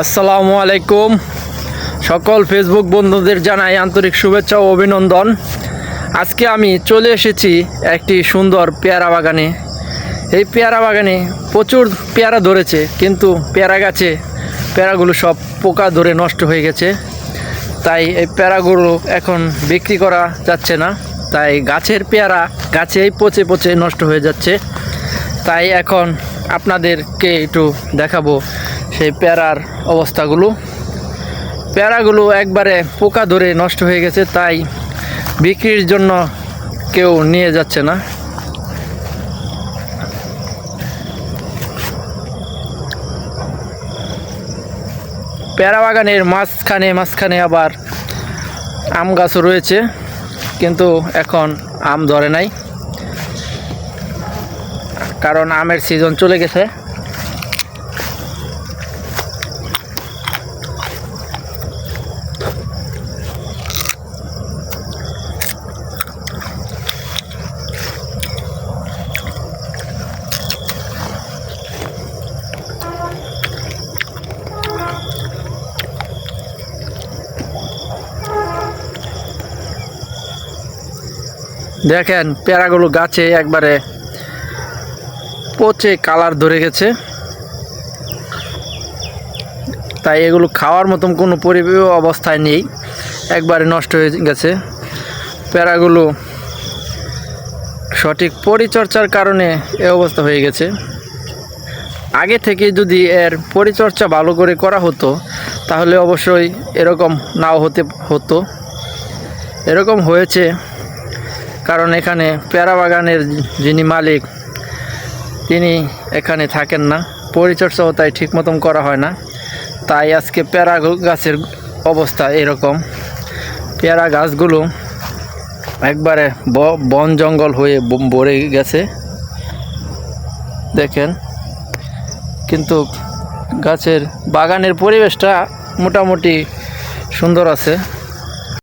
আসসালামু আলাইকুম। সকল ফেসবুক বন্ধুদের জানাই আন্তরিক শুভেচ্ছা ও অভিনন্দন। আজকে আমি চলে এসেছি একটি সুন্দর পেয়ারা বাগানে। এই পেয়ারা বাগানে প্রচুর পেয়ারা ধরেছে, কিন্তু পেয়ারা গাছে পেয়ারাগুলো সব পোকা ধরে নষ্ট হয়ে গেছে। তাই এই পেয়ারাগুলো এখন বিক্রি করা যাচ্ছে না। তাই গাছের পেয়ারা গাছেই পচে পচে নষ্ট হয়ে যাচ্ছে। তাই এখন আপনাদেরকে একটু দেখাবো সেই প্যারার অবস্থাগুলো। প্যারাগুলো একবারে পোকা ধরে নষ্ট হয়ে গেছে, তাই বিক্রির জন্য কেউ নিয়ে যাচ্ছে না। প্যারা বাগানের মাঝখানে মাঝখানে আবার আম গাছও রয়েছে, কিন্তু এখন আম ধরে নাই, কারণ আমের সিজন চলে গেছে। দেখেন পেয়ারাগুলো গাছে একবারে পচে কালার ধরে গেছে। তাই এগুলো খাওয়ার মতন কোনো পরিবেশ অবস্থায় নেই। একবারে নষ্ট হয়ে গেছে। পেয়ারাগুলো সঠিক পরিচর্যার কারণে এ অবস্থা হয়ে গেছে। আগে থেকে যদি এর পরিচর্যা ভালো করে করা হতো, তাহলে অবশ্যই এরকম নাও হতে, হতো। এরকম হয়েছে। কারণ এখানে পেয়ারা বাগানের যিনি মালিক, তিনি এখানে থাকেন না। পরিচর্যাও তাই ঠিক মতন করা হয় না। তাই আজকে পেয়ারা গাছের অবস্থা এরকম। পেয়ারা গাছগুলো একবারে বন জঙ্গল হয়ে ভরে গেছে। দেখেন, কিন্তু গাছের বাগানের পরিবেশটা মোটামুটি সুন্দর আছে।